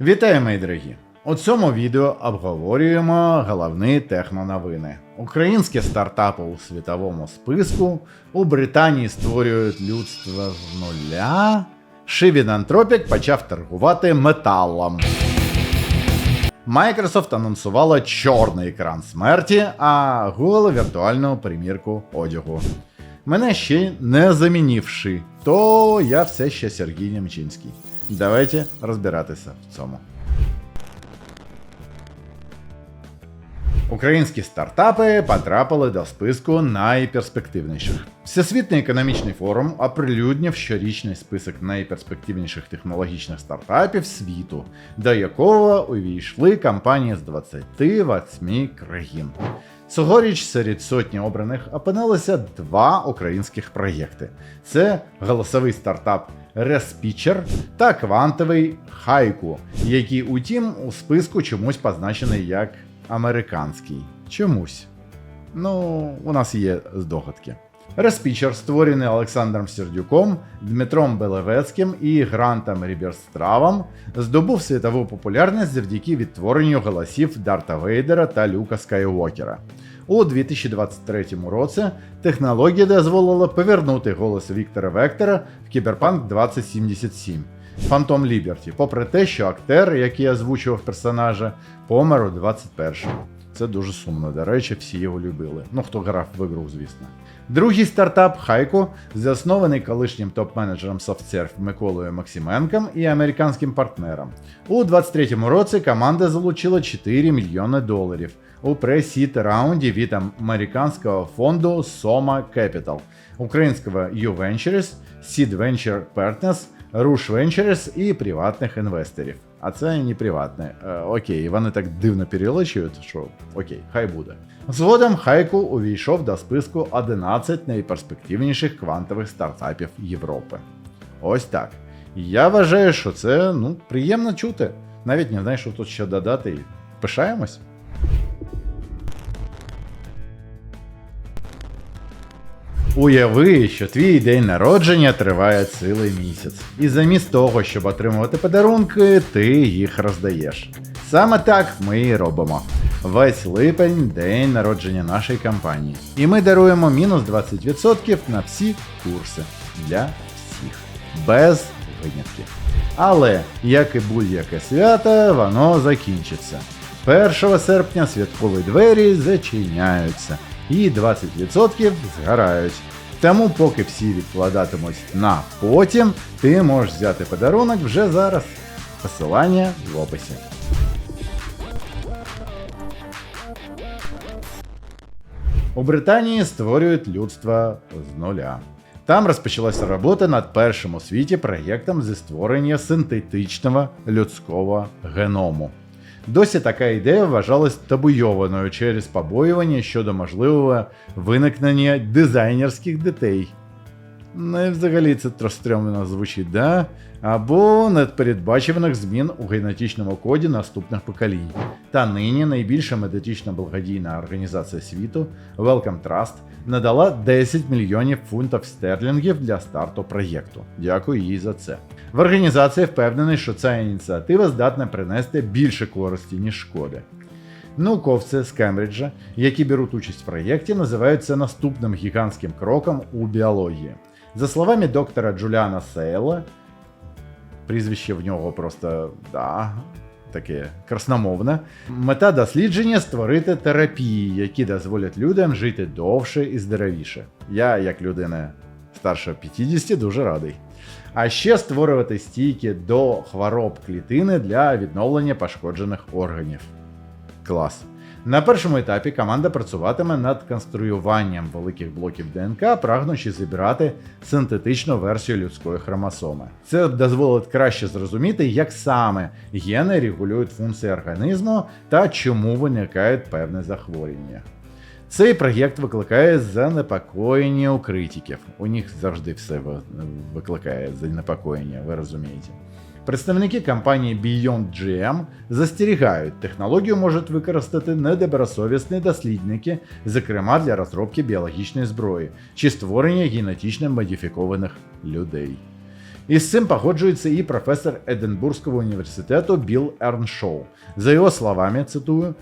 Вітаю, мої дорогі! У цьому відео обговорюємо головні техноновини. Українські стартапи у світовому списку, у Британії створюють людство з нуля. Шивін Антропік почав торгувати металом. Microsoft анонсувала чорний екран смерті, а Google віртуальну примірку одягу. Мене ще не замінивши, то я все ще Сергій Німчинський. Давайте розбиратися в цьому. Українські стартапи потрапили до списку найперспективніших. Всесвітній економічний форум оприлюднив щорічний список найперспективніших технологічних стартапів світу, до якого увійшли компанії з 28 країн. Цьогоріч серед сотні обраних опинилися два українських проєкти: це голосовий стартап Респічер та квантовий Хайку, який, утім, у списку чомусь позначений як американський. Чомусь. Ну, у нас є здогадки. Респічер, створений Олександром Сердюком, Дмитром Белевецьким і Грантом Ріберстравом, здобув світову популярність завдяки відтворенню голосів Дарта Вейдера та Люка Скайуокера. У 2023 році технологія дозволила повернути голос Віктора Вектора в Кіберпанк 2077. Фантом Ліберті, попри те, що актер, який озвучував персонажа, помер у 21-му. Це дуже сумно. До речі, всі його любили. Ну, хто грав в ігру, звісно. Другий стартап Хайко, заснований колишнім топ-менеджером SoftServe Миколою Максименком і американським партнером. У 23-му році команда залучила 4 мільйони доларів у пресіт раунді від американського фонду Soma Capital, українського U-Ventures, Seed Venture Partners, Rush Ventures і приватних інвесторів. А це не приватне. Е, окей, вони так дивно переличують, що окей, хай буде. Згодом Хайку увійшов до списку 11 найперспективніших квантових стартапів Європи. Ось так. Я вважаю, що це ну, приємно чути. Навіть не знаю, що тут ще додати. Пишаємось. Уяви, що твій день народження триває цілий місяць, і замість того, щоб отримувати подарунки, ти їх роздаєш. Саме так ми і робимо. Весь липень день народження нашої компанії. І ми даруємо мінус 20% на всі курси для всіх, без винятків. Але, як і будь-яке свято, воно закінчиться. 1 серпня святкові двері зачиняються і 20% згорають. Тому, поки всі відкладатимуть на потім, ти можеш взяти подарунок вже зараз. Посилання в описі. У Британії створюють людство з нуля. Там розпочалася робота над першим у світі проєктом зі створення синтетичного людського геному. Досі така ідея вважалась табуйованою через побоювання щодо можливого виникнення дизайнерських дітей. Ну і взагалі це трострьомно звучить, да? Або непередбачуваних змін у генетичному коді наступних поколінь. Та нині найбільша медична благодійна організація світу Welcome Trust надала 10 мільйонів фунтів стерлінгів для старту проєкту. Дякую їй за це. В організації впевнені, що ця ініціатива здатна принести більше користі, ніж шкоди. Науковці з Кембриджа, які беруть участь в проєкті, називають це наступним гігантським кроком у біології. За словами доктора Джуліана Сейла, прізвище в нього просто да, таке красномовне, мета дослідження створити терапії, які дозволять людям жити довше і здоровіше. Я, як людина старша 50, дуже радий. А ще створювати стійки до хвороб клітини для відновлення пошкоджених органів. Клас. На першому етапі команда працюватиме над конструюванням великих блоків ДНК, прагнучи зібрати синтетичну версію людської хромосоми. Це дозволить краще зрозуміти, як саме гени регулюють функції організму та чому виникають певні захворювання. Цей проєкт викликає занепокоєння у критиків. У них завжди все викликає занепокоєння, ви розумієте. Представники компанії Beyond GM застерігають, технологію можуть використати недобросовісні дослідники, зокрема для розробки біологічної зброї чи створення генетично модифікованих людей. І з цим погоджується і професор Единбурзького університету Білл Ерншоу. За його словами, цитую.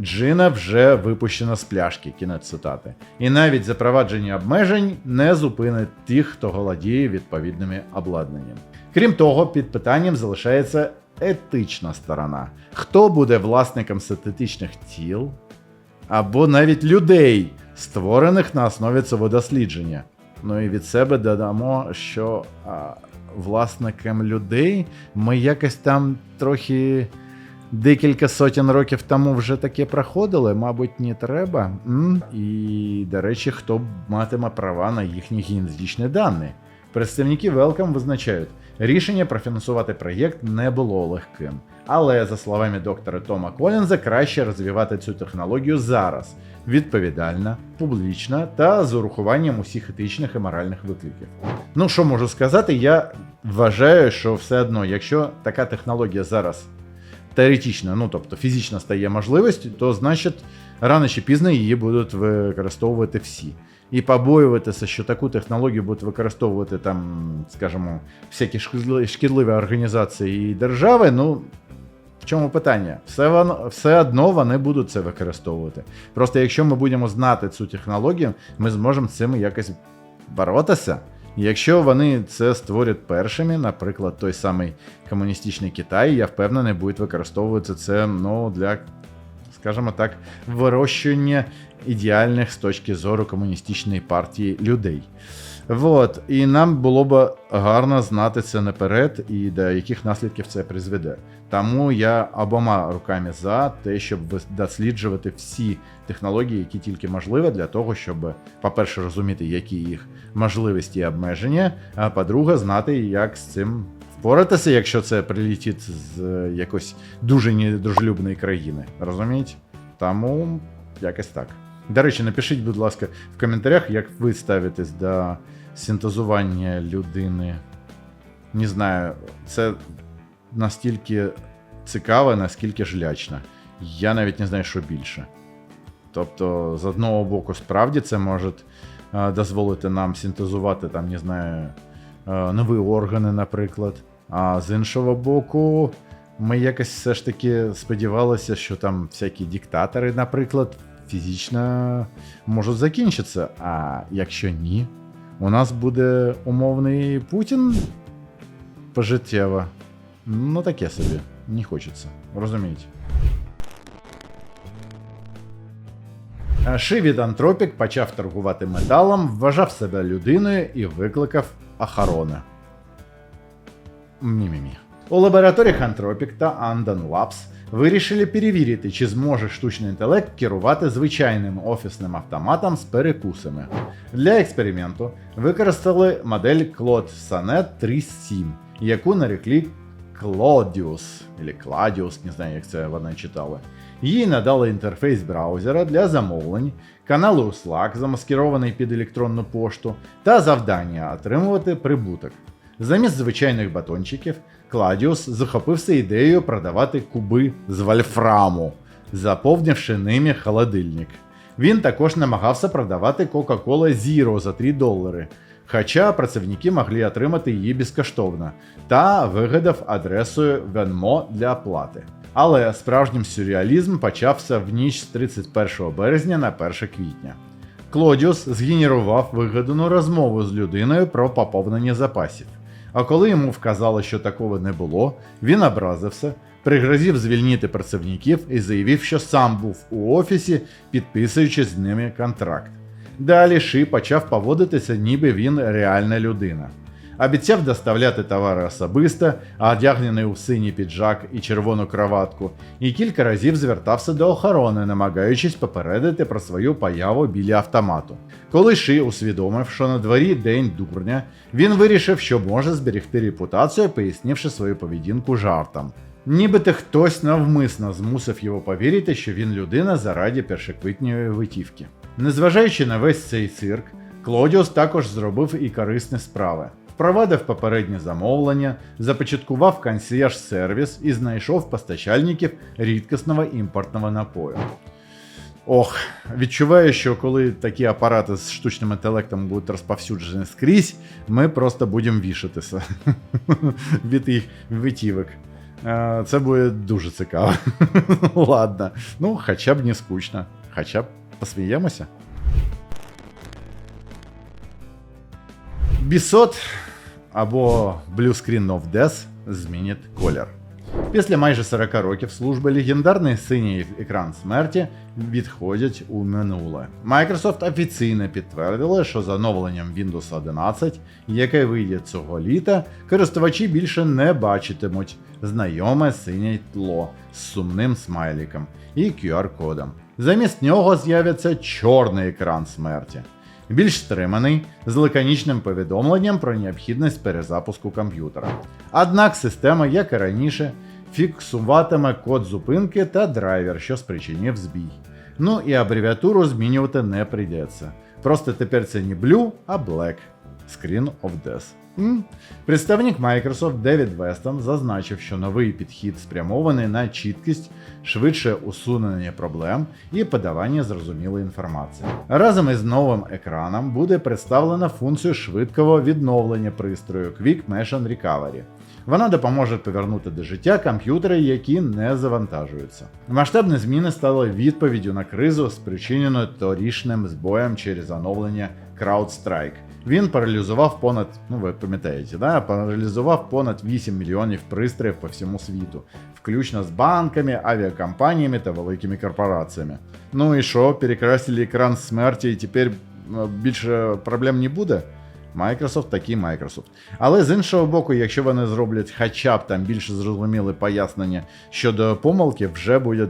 Джина вже випущена з пляшки, кінець цитати. І навіть запровадження обмежень не зупинить тих, хто володіє відповідними обладнанням. Крім того, під питанням залишається етична сторона. Хто буде власником синтетичних тіл або навіть людей, створених на основі цього дослідження? Ну і від себе додамо, що а, власникам людей ми якось там трохи декілька сотень років тому вже таке проходили, мабуть, не треба. М? І, до речі, хто матиме права на їхні генетичні дані. Представники Welcome визначають, рішення профінансувати проєкт не було легким. Але, за словами доктора Тома Колінза, краще розвивати цю технологію зараз відповідально, публічно та з урахуванням усіх етичних і моральних викликів. Ну що можу сказати, я вважаю, що все одно, якщо така технологія зараз теоретично, ну тобто фізично стає можливістю, то значить рано чи пізно її будуть використовувати всі. І побоюватися, що таку технологію будуть використовувати там, скажімо, всякі шкідливі- організації і держави, ну. В чому питання? Все, воно, все одно вони будуть це використовувати. Просто якщо ми будемо знати цю технологію, ми зможемо цим якось боротися. Якщо вони це створять першими, наприклад, той самий комуністичний Китай, я впевнений, будуть використовувати це ну, для, скажімо так, вирощування ідеальних з точки зору комуністичної партії людей. Вот. І нам було б гарно знати це наперед і до яких наслідків це призведе. Тому я обома руками за те, щоб досліджувати всі технології, які тільки можливо, для того, щоб, по-перше, розуміти, які їх можливості і обмеження, а по-друге, знати, як з цим впоратися, якщо це прилетить з е, якось дуже недружелюбної країни. Розумієте? Тому якось так. До речі, напишіть, будь ласка, в коментарях, як ви ставитесь до синтезування людини. Не знаю, це настільки цікаво, наскільки ж лячно. Я навіть не знаю, що більше. Тобто, з одного боку, справді це може е, дозволити нам синтезувати, там, не знаю, е, нові органи, наприклад. А з іншого боку, ми якось все ж таки сподівалися, що там всякі диктатори, наприклад, фізично можуть закінчитися. А якщо ні, у нас буде умовний Путін пожиттєво. Ну, таке собі, не хочеться. Розумієте. Ши від Антропік почав торгувати металом, вважав себе людиною і викликав охорони. Мі-мі-мі. У лабораторіях Антропік та Andan Labs вирішили перевірити, чи зможе штучний інтелект керувати звичайним офісним автоматом з перекусами. Для експерименту використали модель Claude Sonnet 3.7, яку нарекли Claudius, або Claudius, не знаю, як це вони читали. Їй надали інтерфейс браузера для замовлень, канали у Slack, замаскірований під електронну пошту, та завдання отримувати прибуток. Замість звичайних батончиків, Кладіус захопився ідеєю продавати куби з вольфраму, заповнивши ними холодильник. Він також намагався продавати Coca-Cola Zero за 3 долари, хоча працівники могли отримати її безкоштовно, та вигадав адресою Venmo для оплати. Але справжнім сюрреалізм почався в ніч з 31 березня на 1 квітня. Клодіус згенерував вигадану розмову з людиною про поповнення запасів. А коли йому вказали, що такого не було, він образився, пригрозив звільнити працівників і заявив, що сам був у офісі, підписуючи з ними контракт. Далі Ши почав поводитися, ніби він реальна людина. Обіцяв доставляти товари особисто, одягнений у синій піджак і червону кроватку, і кілька разів звертався до охорони, намагаючись попередити про свою появу біля автомату. Коли Ши усвідомив, що на дворі день дурня, він вирішив, що може зберегти репутацію, пояснивши свою поведінку жартом. Нібито хтось навмисно змусив його повірити, що він людина заради першоквітньої витівки. Незважаючи на весь цей цирк, Клодіус також зробив і корисні справи. Впровадив попереднє замовлення, започаткував консьєрж сервіс і знайшов постачальників рідкісного імпортного напою. Ох, відчуваю, що коли такі апарати з штучним інтелектом будуть розповсюджені скрізь, ми просто будемо вішатися від їх витівок. Е, Це буде дуже цікаво. Ладно. Ну, хоча б не скучно. Хоча б посміємося. Бісот або Blue Screen of Death змінить колір. Після майже 40 років служби легендарний синій екран смерті відходять у минуле. Microsoft офіційно підтвердили, що з оновленням Windows 11, яке вийде цього літа, користувачі більше не бачитимуть знайоме синє тло з сумним смайліком і QR-кодом. Замість нього з'явиться чорний екран смерті. Більш стриманий, з лаконічним повідомленням про необхідність перезапуску комп'ютера. Однак система, як і раніше, фіксуватиме код зупинки та драйвер, що спричинив збій. Ну і абревіатуру змінювати не прийдеться. Просто тепер це не Blue, а Black. Screen of Death. Представник Microsoft Девід Вестон зазначив, що новий підхід спрямований на чіткість, швидше усунення проблем і подавання зрозумілої інформації. Разом із новим екраном буде представлена функція швидкого відновлення пристрою Quick Motion Recovery. Вона допоможе повернути до життя комп'ютери, які не завантажуються. Масштабні зміни стали відповіддю на кризу, спричинену торішним збоєм через оновлення CrowdStrike. Він паралізував понад, ну ви пам'ятаєте, да? паралізував понад 8 мільйонів пристроїв по всьому світу, включно з банками, авіакомпаніями та великими корпораціями. Ну і що, перекрасили екран смерті, і тепер е, більше проблем не буде? Microsoft такий Microsoft. Але з іншого боку, якщо вони зроблять хоча б там більш зрозуміле пояснення щодо помилки, вже буде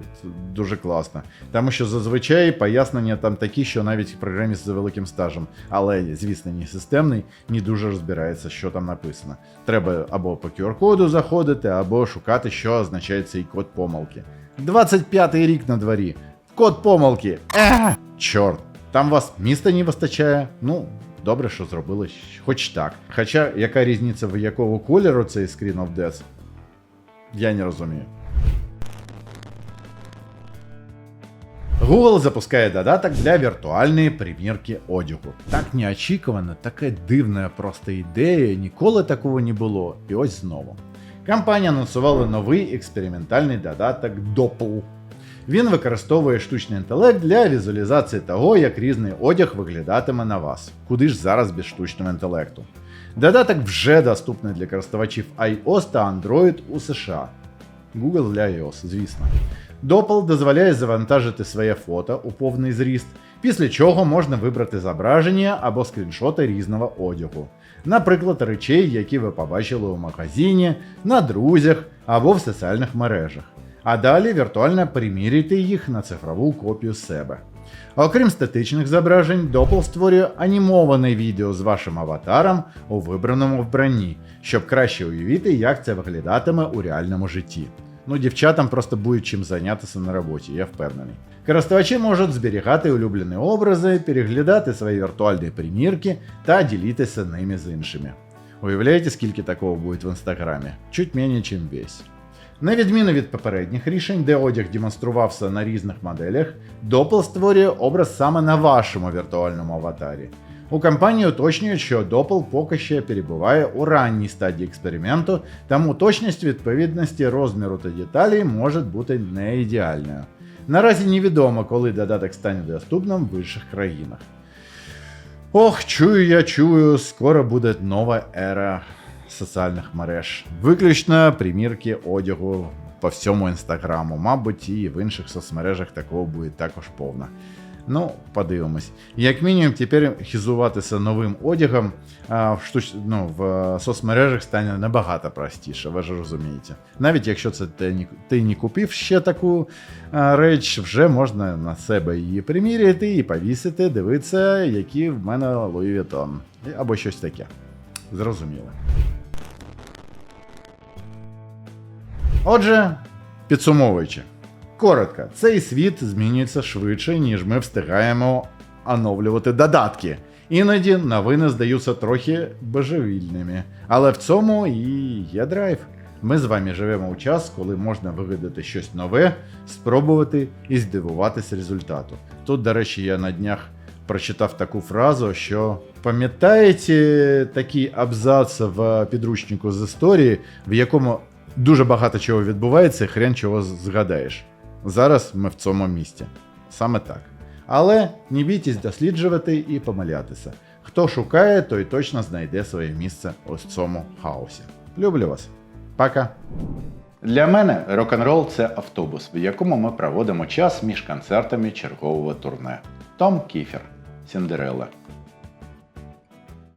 дуже класно. Тому що зазвичай пояснення там такі, що навіть програміст з великим стажем, але, звісно, не системний, не дуже розбирається, що там написано. Треба або по QR-коду заходити, або шукати, що означає цей код помилки. 25-й рік на дворі. Код помилки. Ех, чорт. Там вас міста не вистачає. Ну, добре, що зробили хоч так. Хоча яка різниця в якого кольору цей Screen of Death, я не розумію. Google запускає додаток для віртуальної примірки одягу. Так неочікувано, така дивна просто ідея, ніколи такого не було. І ось знову. Компанія анонсувала новий експериментальний додаток Doppel. Він використовує штучний інтелект для візуалізації того, як різний одяг виглядатиме на вас. Куди ж зараз без штучного інтелекту? Додаток вже доступний для користувачів iOS та Android у США. Google для iOS, звісно. Doppel дозволяє завантажити своє фото у повний зріст, після чого можна вибрати зображення або скріншоти різного одягу. Наприклад, речей, які ви побачили у магазині, на друзях або в соціальних мережах. А далі віртуально приміряйте їх на цифрову копію себе. Окрім статичних зображень, Doppel створює анімоване відео з вашим аватаром у вибраному вбранні, щоб краще уявити, як це виглядатиме у реальному житті. Ну, дівчатам просто буде чим зайнятися на роботі, я впевнений. Користувачі можуть зберігати улюблені образи, переглядати свої віртуальні примірки та ділитися ними з іншими. Уявляєте, скільки такого буде в інстаграмі? Чуть менше, ніж весь. На відміну від попередніх рішень, де одяг демонструвався на різних моделях, Doppel створює образ саме на вашому віртуальному аватарі. У компанії уточнюють, що Doppel поки ще перебуває у ранній стадії експерименту, тому точність відповідності розміру та деталей може бути не ідеальною. Наразі невідомо, коли додаток стане доступним в інших країнах. Ох, чую, я чую, скоро буде нова ера соціальних мереж. Виключно примірки одягу по всьому інстаграму. Мабуть, і в інших соцмережах такого буде також повно. Ну, подивимось. Як мінімум, тепер хізуватися новим одягом а, в, штуч... ну, в соцмережах стане набагато простіше, ви ж розумієте. Навіть якщо це ти не, ти не купив ще таку а, реч, вже можна на себе її приміряти і повісити, дивитися, які в мене Louis Vuitton. Або щось таке. Зрозуміло. Отже, підсумовуючи, коротко, цей світ змінюється швидше, ніж ми встигаємо оновлювати додатки. Іноді новини здаються трохи божевільними, але в цьому і є драйв. Ми з вами живемо у час, коли можна вигадати щось нове, спробувати і здивуватися результату. Тут, до речі, я на днях прочитав таку фразу, що пам'ятаєте такий абзац в підручнику з історії, в якому дуже багато чого відбувається, хрен чого згадаєш. Зараз ми в цьому місці. Саме так. Але не бійтесь досліджувати і помилятися. Хто шукає, той точно знайде своє місце ось в цьому хаосі. Люблю вас. Пока. Для мене рок-н-рол це автобус, в якому ми проводимо час між концертами чергового турне. Том Кіфер, Сіндерелла.